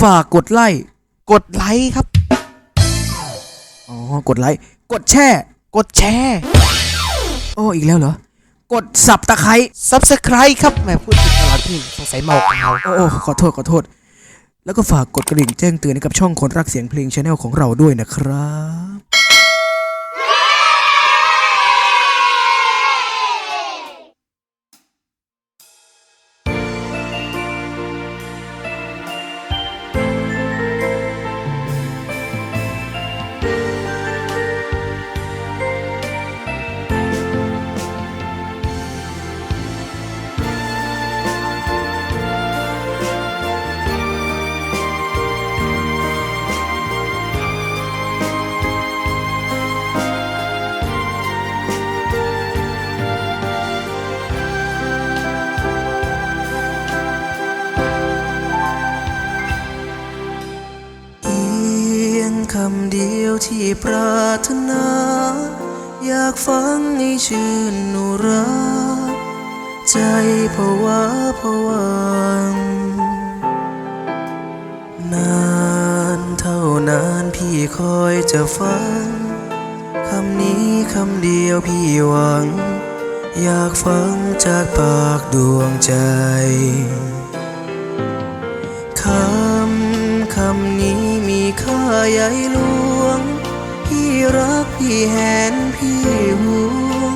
ฝากกดไลค์กดไลค์ครับ อ๋อ กดไลค์กดแชร์กดแชร์โอ้อีกแล้วเหรอ กดสับตะไคร้ซับสไครต์ครับแหม่พูดผิดตลอดพี่สงสัยเมากาวโอ้โอ้ขอโทษขอโทษ แล้วก็ฝากกดกระดิ่งแจ้งเตือนให้กับช่องคนรักเสียงเพลงชาแนลของเราด้วยนะครับ คำเดียวที่ปรารถนา อยากฟังให้ชื่นนุราใจผวาผวัง นานเท่านานพี่คอยจะฟัง คำนี้คำเดียวพี่หวัง อยากฟังจากปากดวงใจ คำคำนี้ ค่าใหญ่หลวง พี่รักพี่แหนพี่หวง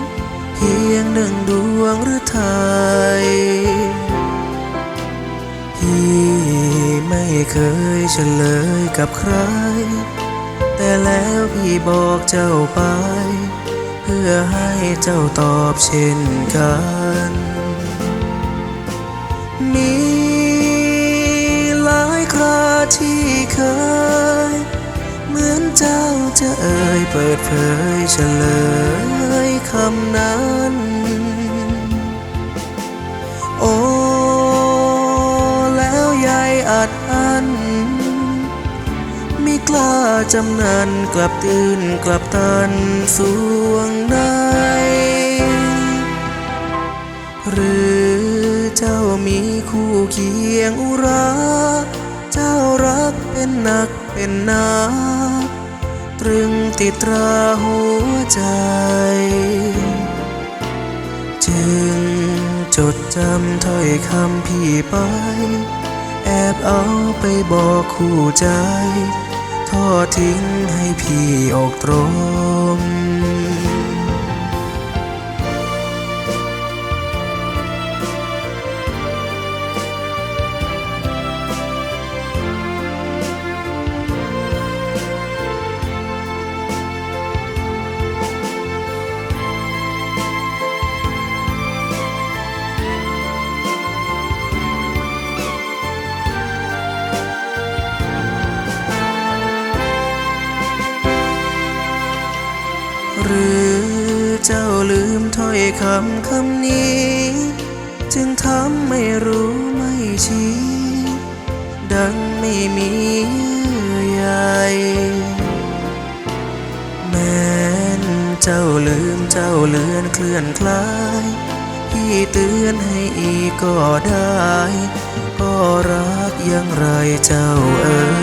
เพียงหนึ่งดวงหรือไทยพี่ไม่เคยเฉลยกับใคร แต่แล้วพี่บอกเจ้าไป เพื่อให้เจ้าตอบเช่นกันมี ที่เคย เหมือนเจ้าจะเอ่ยเปิดเผยเฉลยคำนั้น โอ้แล้วยายอัดอันไม่กล้าจำนันกลับตื่นกลับตันสวงในหรือเจ้ามีคู่เคียงอุราเจ้ารัก เป็นหนักเป็นหนาตรึงติดตราหัวใจ จึงจดจำถ้อยคำพี่ไป แอบเอาไปบอกคู่ใจ ทอดทิ้งให้พี่ออกตรง เจ้าลืมถ้อยคำคำนี้ จึงทำไม่รู้ไม่ชี้ ดังไม่มีเยื่แม้นเจ้าลืมเจ้าเลือนเคลื่อนคลายพี่เตือนให้อีกก็ได้ ก็รักยังไรเจ้าเอ๋ย